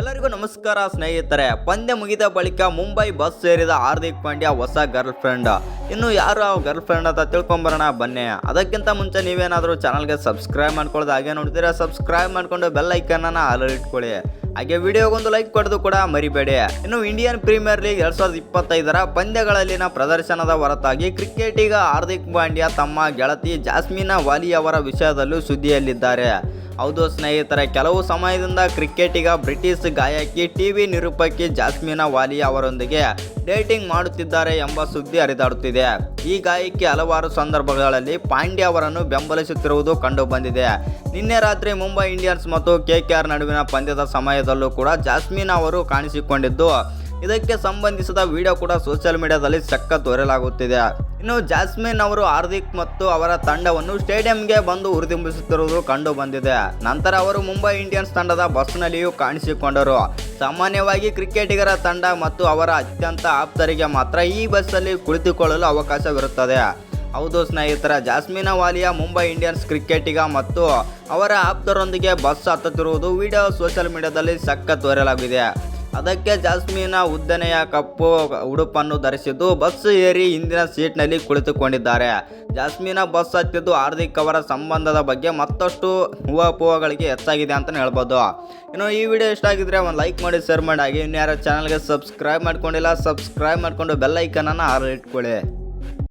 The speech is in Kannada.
ಎಲ್ಲರಿಗೂ ನಮಸ್ಕಾರ ಸ್ನೇಹಿತರೆ. ಪಂದ್ಯ ಮುಗಿದ ಬಳಿಕ ಮುಂಬೈ ಬಸ್ ಸೇರಿದ ಹಾರ್ದಿಕ್ ಪಾಂಡ್ಯ ಹೊಸ ಗರ್ಲ್ ಫ್ರೆಂಡ್ ಇನ್ನು ಯಾರು ಆ ಗರ್ಲ್ ಫ್ರೆಂಡ್ ಅಂತ ತಿಳ್ಕೊಂಬರೋಣ ಬನ್ನಿ. ಅದಕ್ಕಿಂತ ಮುಂಚೆ ನೀವೇನಾದರೂ ಚಾನಲ್ಗೆ ಸಬ್ಸ್ಕ್ರೈಬ್ ಮಾಡ್ಕೊಳ್ಳೋದು ಹಾಗೆ ನೋಡ್ತೀರಾ, ಸಬ್ಸ್ಕ್ರೈಬ್ ಮಾಡಿಕೊಂಡು ಬೆಲ್ ಐಕನ್ನ ಆಲ್ ಇಟ್ಕೊಳ್ಳಿ. ಹಾಗೆ ವಿಡಿಯೋಗೊಂದು ಲೈಕ್ ಕೊಡೋದು ಕೂಡ ಮರಿಬೇಡಿ. ಇನ್ನು ಇಂಡಿಯನ್ ಪ್ರೀಮಿಯರ್ ಲೀಗ್ ಎರಡ್ ಸಾವಿರದ ಇಪ್ಪತ್ತೈದರ ಪಂದ್ಯಗಳಲ್ಲಿನ ಪ್ರದರ್ಶನದ ಹೊರತಾಗಿ ಕ್ರಿಕೆಟಿಗ ಹಾರ್ದಿಕ್ ಪಾಂಡ್ಯ ತಮ್ಮ ಗೆಳತಿ ಜಾಸ್ಮಿನಾ ವಾಲಿ ಅವರ ವಿಷಯದಲ್ಲೂ ಸುದ್ದಿಯಲ್ಲಿದ್ದಾರೆ. ಹೌದು ಸ್ನೇಹಿತರೆ, ಕೆಲವು ಸಮಯದಿಂದ ಕ್ರಿಕೆಟಿಗ ಬ್ರಿಟಿಷ್ ಗಾಯಕಿ ಟಿವಿ ನಿರೂಪಕಿ ಜಾಸ್ಮಿನಾ ವಾಲಿ ಅವರೊಂದಿಗೆ ಡೇಟಿಂಗ್ ಮಾಡುತ್ತಿದ್ದಾರೆ ಎಂಬ ಸುದ್ದಿ ಹರಿದಾಡುತ್ತಿದೆ. ಈ ಗಾಯಕಿ ಹಲವಾರು ಸಂದರ್ಭಗಳಲ್ಲಿ ಪಾಂಡ್ಯ ಅವರನ್ನು ಬೆಂಬಲಿಸುತ್ತಿರುವುದು ಕಂಡುಬಂದಿದೆ. ನಿನ್ನೆ ರಾತ್ರಿ ಮುಂಬೈ ಇಂಡಿಯನ್ಸ್ ಮತ್ತು ಕೆಕೆಆರ್ ನಡುವಿನ ಪಂದ್ಯದ ಸಮಯದಲ್ಲೂ ಕೂಡ ಜಾಸ್ಮಿನ್ ಅವರು ಕಾಣಿಸಿಕೊಂಡಿದ್ದು ಇದಕ್ಕೆ ಸಂಬಂಧಿಸಿದ ವಿಡಿಯೋ ಕೂಡ ಸೋಷಿಯಲ್ ಮೀಡಿಯಾದಲ್ಲಿ ಸಖತ್ ತೋರಲಾಗುತ್ತಿದೆ ಇನ್ನು ಜಾಸ್ಮಿನ್ ಅವರು ಹಾರ್ದಿಕ್ ಮತ್ತು ಅವರ ತಂಡವನ್ನು ಸ್ಟೇಡಿಯಂಗೆ ಬಂದು ಹುರಿದುಂಬಿಸುತ್ತಿರುವುದು ಕಂಡು ಬಂದಿದೆ. ನಂತರ ಅವರು ಮುಂಬೈ ಇಂಡಿಯನ್ಸ್ ತಂಡದ ಬಸ್ನಲ್ಲಿಯೂ ಕಾಣಿಸಿಕೊಂಡರು. ಸಾಮಾನ್ಯವಾಗಿ ಕ್ರಿಕೆಟಿಗರ ತಂಡ ಮತ್ತು ಅವರ ಅತ್ಯಂತ ಆಪ್ತರಿಗೆ ಮಾತ್ರ ಈ ಬಸ್ಸಲ್ಲಿ ಕುಳಿತುಕೊಳ್ಳಲು ಅವಕಾಶವಿರುತ್ತದೆ. ಹೌದು ಸ್ನೇಹಿತರ, ಜಾಸ್ಮಿನಾ ವಾಲಿಯ ಮುಂಬೈ ಇಂಡಿಯನ್ಸ್ ಕ್ರಿಕೆಟಿಗ ಮತ್ತು ಅವರ ಆಪ್ತರೊಂದಿಗೆ ಬಸ್ ಹತ್ತುತ್ತಿರುವುದು ವಿಡಿಯೋ ಸೋಷಿಯಲ್ ಮೀಡಿಯಾದಲ್ಲಿ ಸಖತ್ ವೈರಲ್ ಆಗಿದೆ. ಅದಕ್ಕೆ ಜಾಸ್ಮಿನ ಉದ್ದನೆಯ ಕಪ್ಪು ಉಡುಪನ್ನು ಧರಿಸಿದ್ದು ಬಸ್ ಏರಿ ಹಿಂದಿನ ಸೀಟ್ನಲ್ಲಿ ಕುಳಿತುಕೊಂಡಿದ್ದಾರೆ. ಜಾಸ್ಮಿನ ಬಸ್ ಹತ್ತಿದ್ದು ಹಾರ್ದಿಕ್ ಅವರ ಸಂಬಂಧದ ಬಗ್ಗೆ ಮತ್ತಷ್ಟು ಹೂವಪೂವಗಳಿಗೆ ಹೆಚ್ಚಾಗಿದೆ ಅಂತಲೇ ಹೇಳ್ಬೋದು. ಇನ್ನು ಈ ವಿಡಿಯೋ ಇಷ್ಟ ಆಗಿದ್ರೆ ಒಂದು ಲೈಕ್ ಮಾಡಿ, ಶೇರ್ ಮಾಡಿ, ಹಾಗೆ ಇನ್ನು ಯಾರು ಚಾನಲ್ಗೆ ಸಬ್ಸ್ಕ್ರೈಬ್ ಮಾಡ್ಕೊಂಡಿಲ್ಲ ಸಬ್ಸ್ಕ್ರೈಬ್ ಮಾಡಿಕೊಂಡು ಬೆಲ್ ಐಕನನ್ನು ಆರ್ ಇಟ್ಕೊಳ್ಳಿ